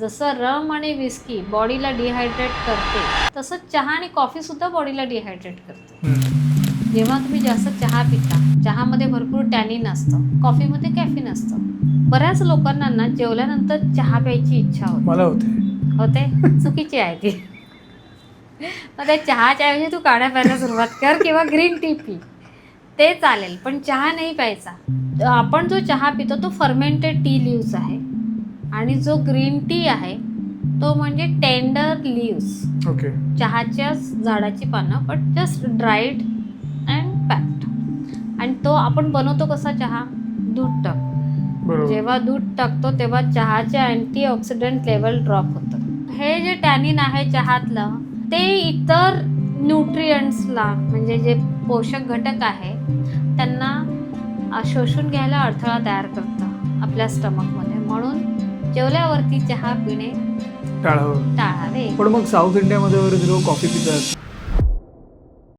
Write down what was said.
जसं रम आणि विस्की बॉडीला डिहायड्रेट करते तसंच चहा आणि कॉफी सुद्धा बॉडीला डिहायड्रेट करते. जेव्हा तुम्ही जास्त चहा पिता चहामध्ये भरपूर टॅनिन असतं कॉफीमध्ये कॅफिन असतं. बऱ्याच लोकांना ना जेवल्यानंतर चहा प्यायची इच्छा होते. मला होते. होते? चुकीची आहे ती. मग त्या चहाच्या ऐवजी तू काढ्या प्यायला सुरुवात कर किंवा ग्रीन टी पी. ते चालेल पण चहा नाही प्यायचा. आपण जो चहा पितो तो फर्मेंटेड टी लिव्स आहे. आणि जो ग्रीन टी आहे तो म्हणजे टेंडर लिव्स. ओके. चहाच्या झाडाची पानं but just dried and packed आणि तो आपण बनवतो कसा चहा? दूध टाक जेव्हा दूध टाकतो तेव्हा चहाचे अँटीऑक्सिडंट लेवल ड्रॉप होतं. हे जे टॅनिन आहे चहातलं ते इतर न्यूट्रियंट्सला म्हणजे जे पोषक घटक आहे त्यांना शोषून घ्यायला अडथळा तयार करतं आपल्या स्टमकमध्ये म्हणून जेवल्यावरती चहा पिणे टाळावं. टाळावे. पण मग साऊथ इंडियामध्ये वगैरे लोक कॉफी पितात